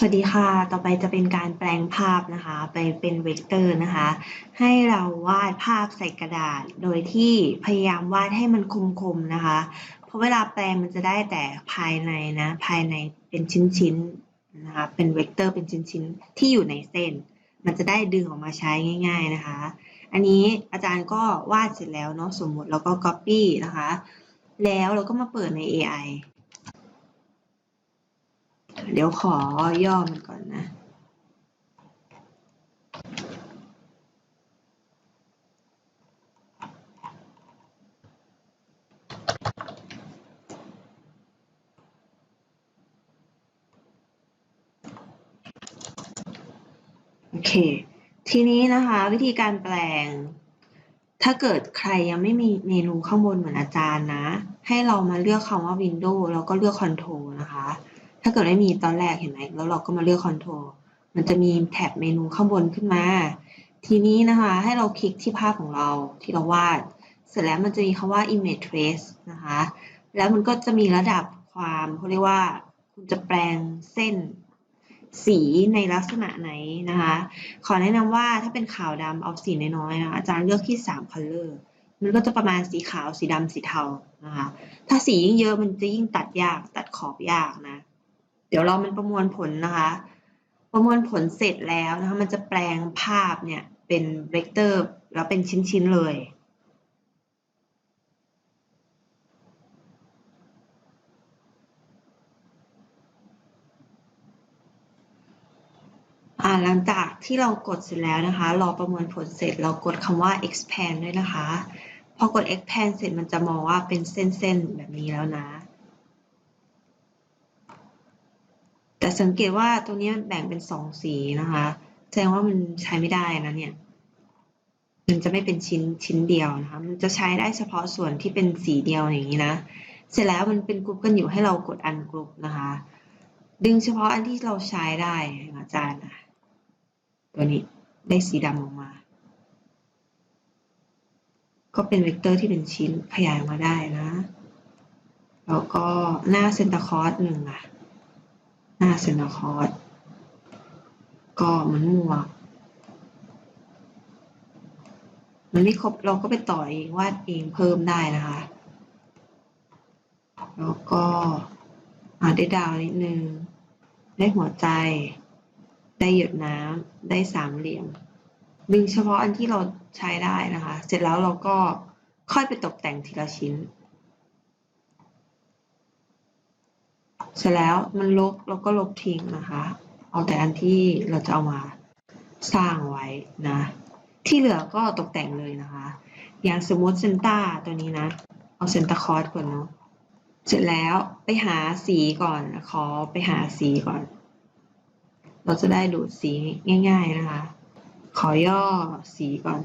สวัสดีค่ะ ต่อไปจะเป็นการแปลงภาพนะคะ ไปเป็นเวกเตอร์นะคะ ให้เราวาดภาพใส่กระดาษ โดยที่พยายามวาดให้มันคมๆนะคะ เพราะเวลาแปลงมันจะได้แต่ภายในนะ ภายในเป็นชิ้นๆนะคะ เป็นเวกเตอร์เป็นชิ้นๆ ที่อยู่ในเส้น มันจะได้ดึงออกมาใช้ง่าย ๆนะคะ อันนี้อาจารย์ก็วาดเสร็จแล้วเนาะ สมมติแล้วก็ Copy นะคะ แล้วเราก็มาเปิดใน AI เดี๋ยวขอย่อมันก่อนนะ โอเค ทีนี้นะคะวิธีการแปลง ถ้าเกิดใครยังไม่มีเมนูข้างบนเหมือนอาจารย์นะ ให้เรามาเลือกคำว่า Windows แล้วก็เลือก Control นะคะาเกิดไม่มีตอนแรกเห็นไหมแล้วเราก็มาเลือก Control มันจะมีแท็บเมนูข้างบนขึ้นมา ทีนี้นะคะ ให้เราคลิกที่ภาพของเราที่เราวาด เสร็จแล้วมันจะมีคำว่า image trace นะคะ แล้วมันก็จะมีระดับความเขาเรียกว่า คุณจะแปลงเส้นสีในลักษณะไหนนะคะ ขอแนะนำว่าถ้าเป็นขาวดำเอาสีน้อยๆนะอาจารย์เลือกที่3 color มันก็จะประมาณสีขาวสีดำสีเทานะคะ ถ้าสียิ่งเยอะมันจะยิ่งตัดยากตัดขอบยากนะ เดี๋ยวเรามันประมวลผลนะคะ ประมวลผลเสร็จแล้วนะคะมันจะแปลงภาพเนี่ยเป็นเวกเตอร์แล้วเป็นชิ้นๆเลยหลังจากที่เรากดเสร็จแล้วนะคะ รอประมวลผลเสร็จเรากดคำว่า expand ด้วยนะคะ พอกด expand เสร็จมันจะมองว่าเป็นเส้นๆ แบบนี้แล้วนะ แต่ สังเกตว่าตัวนี้มันแบ่งเป็นสองสีนะคะ แสดงว่ามันใช้ไม่ได้นะเนี่ย มันจะไม่เป็นชิ้นชิ้นเดียวนะคะ มันจะใช้ได้เฉพาะส่วนที่เป็นสีเดียวอย่างนี้นะ เสร็จแล้วมันเป็นกรุ๊ปกันอยู่ให้เรากดอันกรุ๊ปนะคะ ดึงเฉพาะอันที่เราใช้ได้อาจารย์นะตัวนี้ได้สีดำออกมา ก็เป็นเวกเตอร์ที่เป็นชิ้นขยายมาได้นะ แล้วก็หน้าเซนตาคอร์สหนึ่งอะ หน้าเซนคอร์สก็เหมือนหมวกมันไม่ครบเราก็ไปต่อเองวาดเองเพิ่มได้นะคะ แล้วก็อาได้ดาวนิดนึง ได้หัวใจ ได้หยดน้ำได้สามเหลี่ยมดึงเฉพาะอันที่เราใช้ได้นะคะ เสร็จแล้วเราก็ค่อยไปตกแต่งทีละชิ้น เสร็จแล้วมันลบเราก็ลบทิ้งนะคะ เอาแต่อันที่เราจะเอามาสร้างไว้นะ ที่เหลือก็ตกแต่งเลยนะคะ อย่างสมมติเซนต้าตัวนี้นะ เอาเซนต้าคอร์สก่อนเนาะเสร็จแล้วไปหาสีก่อนขอไปหาสีก่อน เราจะได้ดูดสีง่าย ๆนะคะ ขอย่อสีก่อน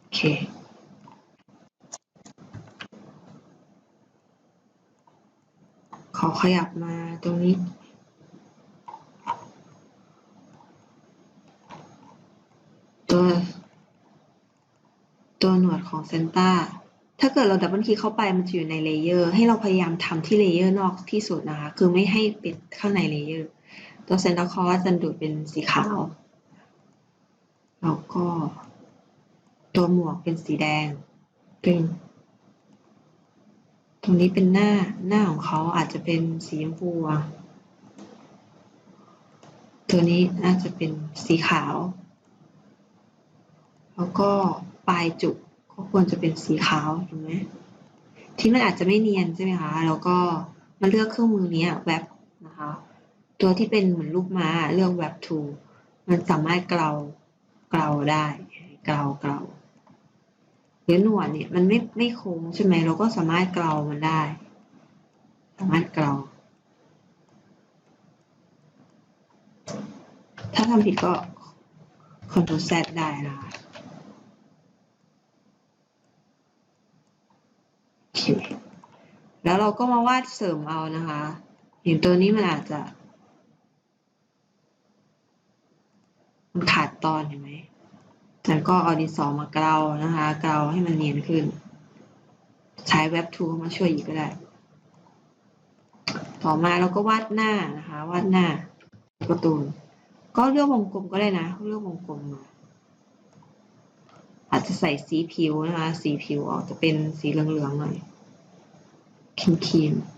โอเค อขยับมาตรงนี้ตัว ตัวหนวดของเซนต้าถ้าเกิดเราดับเบิลคลิกเข้าไปมันจะอยู่ในเลเยอร์ให้เราพยายามทำที่เลเยอร์นอกที่สุดนะคะ คือไม่ให้ปิดข้างในเลเยอร์ ตัวเซนต้าคอร์สจะดูดเป็นสีขาว แล้วก็ ตัวหมวกเป็นสีแดงตึงต รงนี้เป็นหน้าหน้าของเขาอาจจะเป็นสีชมพูตัวนี้น่าจะเป็นสีขาว แล้วก็ปลายจุกก็ควรจะเป็นสีขาวถูกไหมที่มันอาจจะไม่เนียนใช่ไหมคะแล้วก็มาเลือกเครื่องมือนี้แว็บนะคะ ตัวที่เป็นเหมือนรูปม้าเลือก Web Tool มันสามารถเกลาเกลาได้เกลาเกลา หรือหนวดเนี่ยมันไม่ไม่โค้งใช่ไหมเราก็สามารถเกลามันได้ สามารถเกลาถ้าทำผิดก็ Ctrl Z ได้นะคะโอเคแล้วเราก็มาวาดเสริมเอานะคะอย่างตัวนี้มันอาจจะ มันขาดตอนเห็นไหม ฉันก็เอาดินสอมาเกลานะคะเกลาให้มันเนียนขึ้น ใช้เว็บทูมาช่วยอีกก็ได้ ต่อมาเราก็วาดหน้านะคะ วาดหน้าการ์ตูก็เลือกวงกลมก็ได้นะเลือกวงกลมมาอาจจะใส่สีผิวนะคะ สีผิวออกจะเป็นสีเหลืองๆหน่อยครีมๆ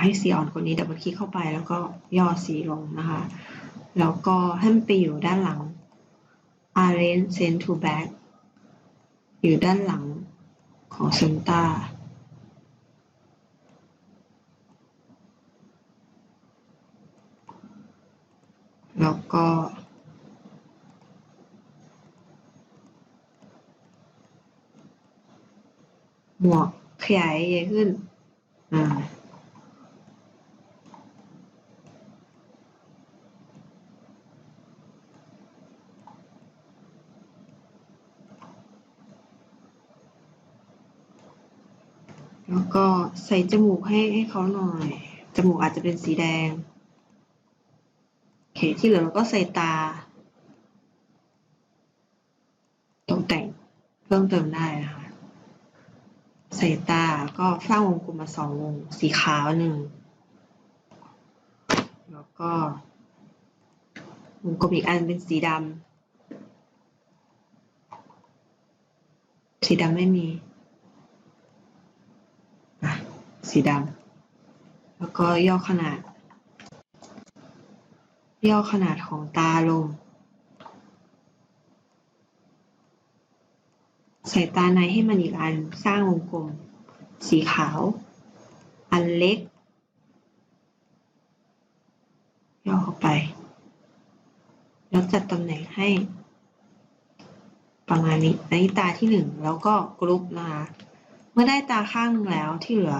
ากให้สีอ่อนกว่านี้ดับเบิลคลิกเข้าไปแล้วก็ย่อสีลงนะคะ แล้วก็ให้มันไปอยู่ด้านหลัง arrange send to back อยู่ด้านหลังของเซนตาแล้วก็หมวกขยายใหญ่ขึ้น อ่า แล้วก็ใส่จมูกให้ให้เขาหน่อย จมูกอาจจะเป็นสีแดงโอเคที่เหลือเราก็ใส่ตา ตกแต่งเพิ่มเติมได้นะคะ ใส่ตาก็สร้างวงกลมมาสองวง สีขาวหนึ่ง แล้วก็วงกลมอีกอันเป็นสีดำ สีดำไม่มี อะ สีดำแล้วก็ย่อขนาด ย่อขนาดของตาลง ใส่ตาในให้มันอีกอันสร้างวงกลม สีขาว อันเล็ก ย่อเข้าไป แล้วจัดตำแหน่งให้ประมาณนี้อันนี้ตาที่หนึ่งแล้วก็กรุ๊ปนะคะ เมื่อได้ตาข้างหนึ่งแล้วที่เหลือ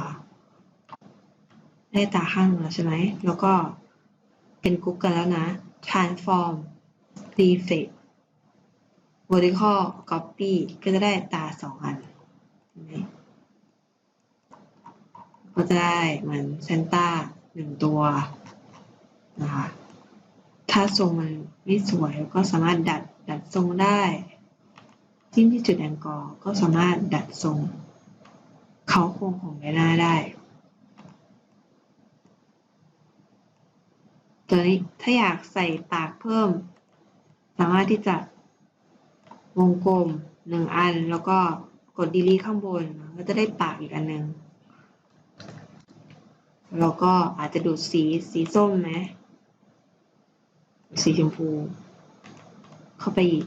ได้ตาข้างหนึ่งแล้วใช่ไหม แล้วก็เป็นกรุ๊ปกันแล้วนะ transform reflect vertical copy ก็จะได้ตาสองอันเห็นไหมก็จะได้เหมือนเซนต้าหนึ่งตัวนะคะถ้าทรงมันไม่สวยก็สามารถดัดดัดทรงได้จิ้มที่จุดแองกอร์ก็สามารถดัดทรง เขาโครงของใบหน้าได้ ตัวนี้ถ้าอยากใส่ปากเพิ่ม สามารถที่จะวงกลมหนึ่งอันแล้วก็กด delete ข้างบนก็จะได้ปากอีกอันหนึ่งแล้วก็อาจจะดูดสีสีส้มไหมสีชมพู เข้าไปอีก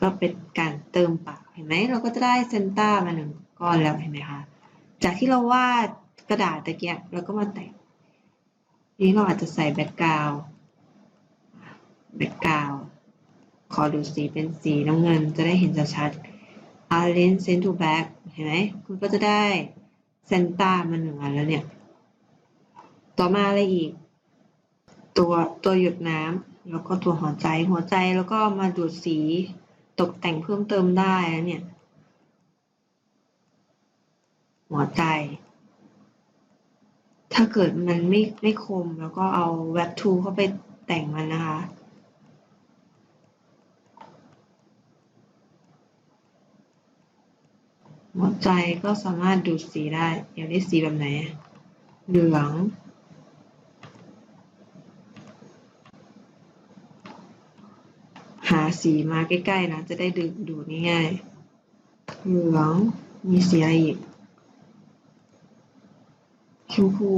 ก็เป็นการเติมปากเห็นไหมเราก็จะได้เซนต้ามาหนึ่งก้อนแล้วเห็นไหมคะจากที่เราวาดกระดาษตะเกียบเราก็มาแต่ง นี้เราอาจจะใส่แบ็กกราวด์แบ็กกราวด์ขอดูสีเป็นสีน้ำเงินจะได้เห็นชัดๆ Arrange Send to Back เห็นไหมคุณก็จะได้เซนต้ามาหนึ่งอันแล้วเนี่ย ต่อมาอะไรอีก ตัวตัวหยดน้ำแล้วก็ตัวหัวใจหัวใจแล้วก็มาดูดสีตกแต่งเพิ่มเติมได้แล้วเนี่ย หัวใจ ถ้าเกิดมันไม่ไม่คมแล้วก็เอาแว็บทูเข้าไปแต่งมันนะคะหัวใจก็สามารถดูดสีได้ อยากได้สีแบบไหน เหลืองหาสีมาใกล้ๆนะ จะได้ดูดูง่ายๆเหลือง มีสีอะไรอีก ชมพู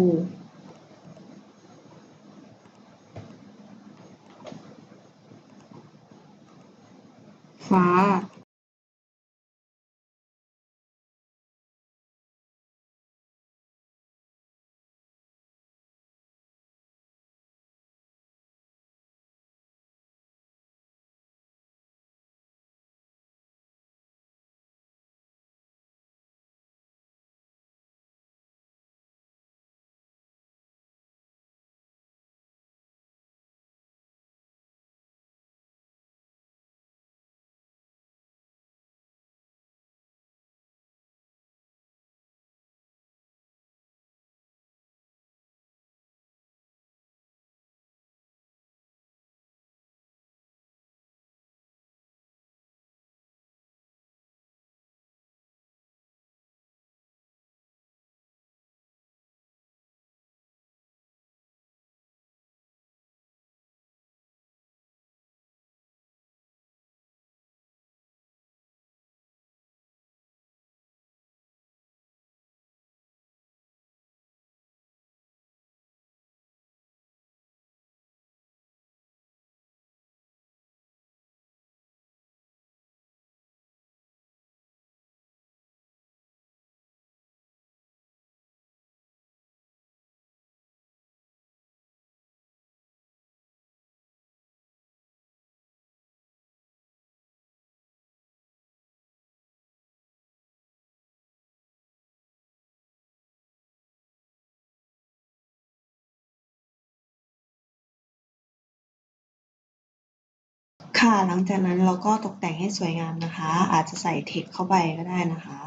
ค่ะหลังจากนั้นเราก็ตกแต่งให้สวยงามนะคะ อาจจะใส่เทคเข้าไปก็ได้นะคะ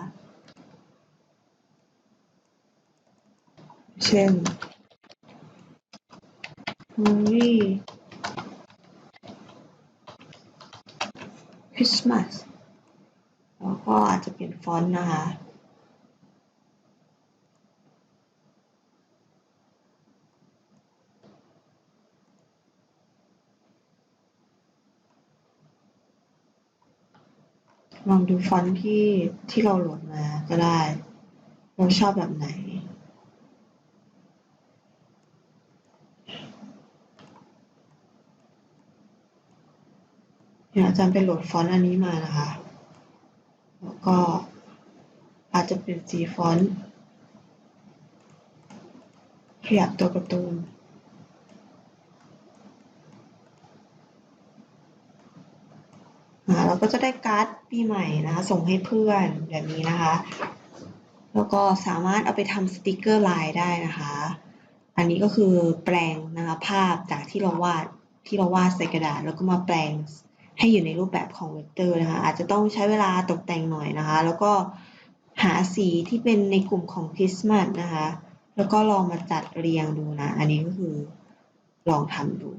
เช่น Merry Christmas แล้วก็อาจจะเปลี่ยนฟอนต์นะคะ ลองดูฟอนต์ที่ที่เราโหลดมาก็ได้ เราชอบแบบไหน เดี๋ยวอาจารย์ไปโหลดฟอนต์อันนี้มานะคะ แล้วก็อาจจะเป็นสีฟอนต์ขยับตัวการ์ตูน อ่า เราก็จะได้การ์ดปีใหม่นะคะ ส่งให้เพื่อนแบบนี้นะคะ แล้วก็สามารถเอาไปทำสติกเกอร์ลายได้นะคะ อันนี้ก็คือแปลงนะคะภาพจากที่เราวาดที่เราวาดใส่กระดาษ แล้วก็มาแปลงให้อยู่ในรูปแบบของเวกเตอร์นะคะ อาจจะต้องใช้เวลาตกแต่งหน่อยนะคะ แล้วก็หาสีที่เป็นในกลุ่มของคริสต์มาสนะคะ แล้วก็ลองมาจัดเรียงดูนะ อันนี้ก็คือลองทำดู